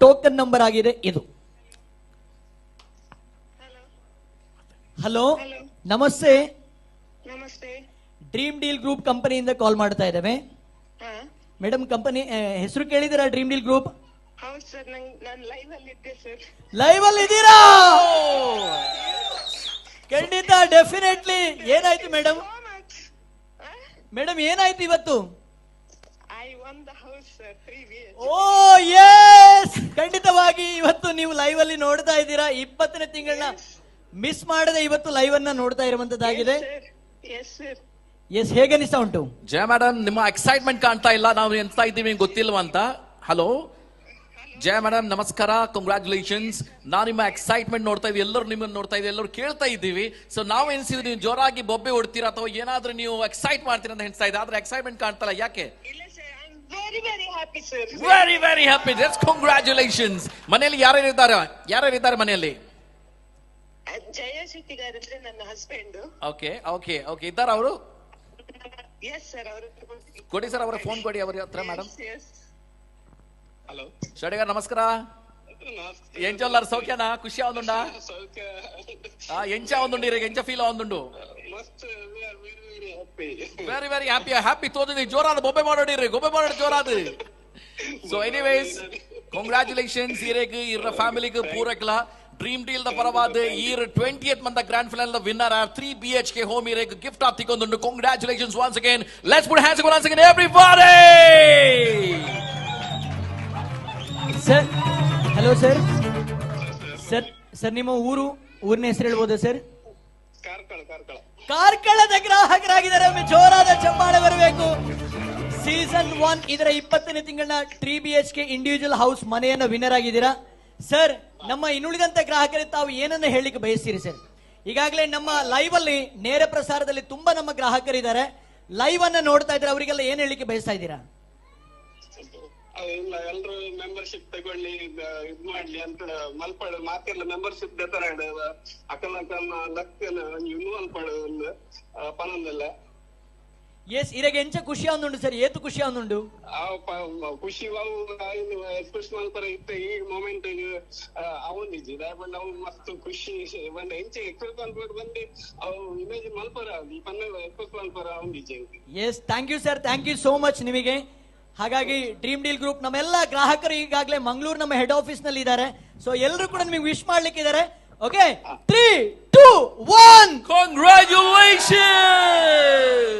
Token number ಆಗಿದೆ ಇದು. Hello ನಮಸ್ತೆ. ನಮಸ್ತೆ. ಡ್ರೀಮ್ ಡೀಲ್ ಗ್ರೂಪ್ ಕಂಪನಿಯಿಂದ ಕಾಲ್ ಮಾಡ್ತಾ ಇದ್ದೇವೆ. ಮೇಡಮ್ ಕಂಪನಿ ಹೆಸರು ಕೇಳಿದಿರಾ ಡ್ರೀಮ್ ಡೀಲ್ ಗ್ರೂಪ್ ಲೈವ್ ಅಲ್ಲಿ ಇದ್ದೀರಾ? ಖಂಡಿತ ಡೆಫಿನೆಟ್ಲಿ ಏನಾಯ್ತು ಮೇಡಮ್ ಮೇಡಮ್ ಏನಾಯ್ತು ಇವತ್ತು? I won the house sir three B O S ಖಂಡಿತವಾಗಿ ಇವತ್ತು ನೀವು ಲೈವ್ ಅಲ್ಲಿ ನೋಡ್ತಾ ಇದ್ದೀರಾ. ಇಪ್ಪತ್ತನೇ ತಿಂಗಳನ್ನ ಮಿಸ್ ಮಾಡದೆ ಇವತ್ತು ಲೈವ್ ಅನ್ನ ನೋಡ್ತಾ ಇರುವಂತದ್ದಾಗಿದೆ. ಎಸ್ ಸರ್ ಎಸ್ ಹೇಗೆ ಅನಿಸ್ತಾ ಉಂಟು? ಜಯ ಮೇಡಮ್ ನಿಮ್ಮ ಎಕ್ಸೈಟ್ಮೆಂಟ್ ಕಾಣ್ತಾ ಇಲ್ಲ. ನಾವು ಎಂತ ಇದ್ದೀವಿ ಗೊತ್ತಿಲ್ವಾ ಅಂತ? ಹಲೋ ಜಯ ಮೇಡಮ್ ನಮಸ್ಕಾರ. ಕಂಗ್ರ್ಯಾಚುಲೇಷನ್ಸ್ ನಾವು ನಿಮ್ಮ ಎಕ್ಸೈಟ್ಮೆಂಟ್ ನೋಡ್ತಾ ಇದ್ದೀವಿ ಎಲ್ಲರೂ ನಿಮ್ಮನ್ನು ನೋಡ್ತಾ ಇದ್ದೀವಿ ಎಲ್ಲರೂ ಕೇಳ್ತಾ ಇದ್ದೀವಿ. ಸೊ ನಾವು ಎನಿಸಿದ್ವಿ ನೀವು ಜೋರಾಗಿ ಬೊಬ್ಬೆ ಹೊಡ್ತೀರಾ ಅಥವಾ ಏನಾದ್ರೂ ನೀವು ಎಕ್ಸೈಟ್ ಮಾಡ್ತೀರಾ ಅಂತ ಹೇಳ್ತಾ ಇದೆ ಆದ್ರೆ ಎಕ್ಸೈಟ್ಮೆಂಟ್ ಕಾಣ್ತಲ್ಲ ಯಾಕೆ? ಇಲ್ಲ am very very happy sir very very happy just ಮನೆಯಲ್ಲಿ ಯಾರ್ಯಾರು ಇದ್ದಾರೆ ಯಾರ್ಯಾರು ಇದ್ದಾರೆ ಮನೆಯಲ್ಲಿ ಜಯ ಶೆಟ್ಟಿಗಾರ್ ಅಂದ್ರೆ ನನ್ನ ಹಸ್ಬೆಂಡ್ ಓಕೆ ಓಕೆ ಓಕೆ ಇದ್ದಾರ ಅವರು? ಎಸ್ ಸರ್ ಅವರು ಕೊಡಿ ಸರ್ ಅವರ ಫೋನ್ ಕೊಡಿ ಅವ್ರ ಹತ್ರ ಮೇಡಮ್ ಹಲೋ ಶೆಟ್ಟಿಗಾರ್ ನಮಸ್ಕಾರ. ಎಂಚ ಎಲ್ಲಾರು ಸೌಖ್ಯನಾ? ಖುಷಿ ಆವಂದುಂಡಾ? ಸೌಖ್ಯ. ಆ, ಎಂಚ ಆವಂದುಂಡು very very happy happy happy ತೋದಿದೆ. ಜೋರಾದ ಬೊಬ್ಬೆ ಮಾಡೋಡಿರಿ ಗೊಬ್ಬೆ ಮಾಡೋಡಿ ಜೋರಾದ. ಸೊ ಎನಿವೇಸ್ ಕಂಗ್ರಾಚುಲೇಷನ್ಸ್ ಇರೇಕ್ ಇರ ಫ್ಯಾಮಿಲಿಗೆ ಪೂರಕ್ಲ. ಡ್ರೀಮ್ ಡೀಲ್ ದ ಪರವಾದ ಈರ್ ಟ್ವೆಂಟಿ ಏತ್ ಮಂತ್ ಗ್ರ್ಯಾಂಡ್ ಫೈನಲ್ ದ winner R three B H K home ಇರೇಕ್ gift ಆತಿಕೊಂದುಂಡು congratulations once again let's put hands once again everybody sir hello sir sir sir ನಿಮ್ಮ ಊರು ಊರಿನ ಹೆಸರು ಹೇಳ್ಬೋದಾ ಸರ್ ಕಾರ್ಕಳದ ಗ್ರಾಹಕರಾಗಿದ್ದಾರೆ. ಒಮ್ಮೆ ಜೋರಾದ ಚಪ್ಪಾಳೆ ಬರಬೇಕು. ಸೀಸನ್ ಒನ್ ಇದರ ಇಪ್ಪತ್ತನೇ ತಿಂಗಳ three B H K individual house ಮನೆಯನ್ನ ವಿನ್ನರ್ ಆಗಿದ್ದೀರಾ? ಸರ್ ನಮ್ಮ ಇನ್ನುಳಿದಂತ ಗ್ರಾಹಕರಿಗೆ ತಾವು ಏನನ್ನ ಹೇಳಲಿಕ್ಕೆ ಬಯಸ್ತೀರಿ ಸರ್ ಈಗಾಗಲೇ ನಮ್ಮ ಲೈವ್ ಅಲ್ಲಿ ನೇರ ಪ್ರಸಾರದಲ್ಲಿ ತುಂಬಾ ನಮ್ಮ ಗ್ರಾಹಕರಿದ್ದಾರೆ. ಲೈವ್ ಅನ್ನ ನೋಡ್ತಾ ಇದ್ರೆ ಅವರಿಗೆಲ್ಲ ಏನ್ ಹೇಳಲಿಕ್ಕೆ ಬಯಸ್ತಾ ಇದ್ದೀರಾ? ಇಲ್ಲ ಎಲ್ರು ಮೆಂಬರ್ಶಿಪ್ ತಗೊಳ್ಳಿ ಇದ್ ಮಾಡ್ಲಿ ಅಂತ ಮಲ್ಪಡ. ಮಾತೆಲ್ಲ ಮೆಂಬರ್ಶಿಪ್ ದೆತರ ಅಕಲ್ ಅಕಲ್ ಲಕ್ಕನ ಇನ್ನು ಮಲ್ಪಡ ಒಂದು ಪನಂದಲ್ಲ. ಎಸ್ ಇರಗೆ ಎಂಚ ಖುಷಿ ಆಗುಂಡು ಸರ್. ಏತು ಖುಷಿ ಆಗುಂಡು ಆ ಪ- ಖುಷಿ ಅವು ಎಕ್ಸ್ಪ್ರೆಸ್ ಮಲ್ಪರ ಇತ್ತ. ಈ ಮೂಮೆಂಟ್ ಅವನಿಜಿ ಬಂದ ಅವು ಮಸ್ತ್ ಖುಷಿ ಬಂದ ಎಂಚ ಎಕ್ಸ್ಪ್ರೆಸ್ ಮಲ್ಪರ ಬಂದು ಅವು ಇಮೇಜ್ ಮಲ್ಪರ. ಈ ಪನ್ನ ಎಕ್ಸ್ಪ್ರೆಸ್ ಮಲ್ಪರ ಅವನಿಜಿ yes thank you sir thank you so much ನಿಮಗೆ. ಹಾಗಾಗಿ ಡ್ರೀಮ್ ಡೀಲ್ ಗ್ರೂಪ್ ನಮ್ಮೆಲ್ಲ ಗ್ರಾಹಕರು ಈಗಾಗಲೇ ಮಂಗಳೂರು ನಮ್ಮ ಹೆಡ್ ಆಫೀಸ್ನಲ್ಲಿ ಇದ್ದಾರೆ. ಸೊ ಎಲ್ಲರೂ ಕೂಡ ನಿಮಗೆ ವಿಶ್ ಮಾಡ್ಲಿಕ್ಕೆ ಇದ್ದಾರೆ okay three two one Congratulations!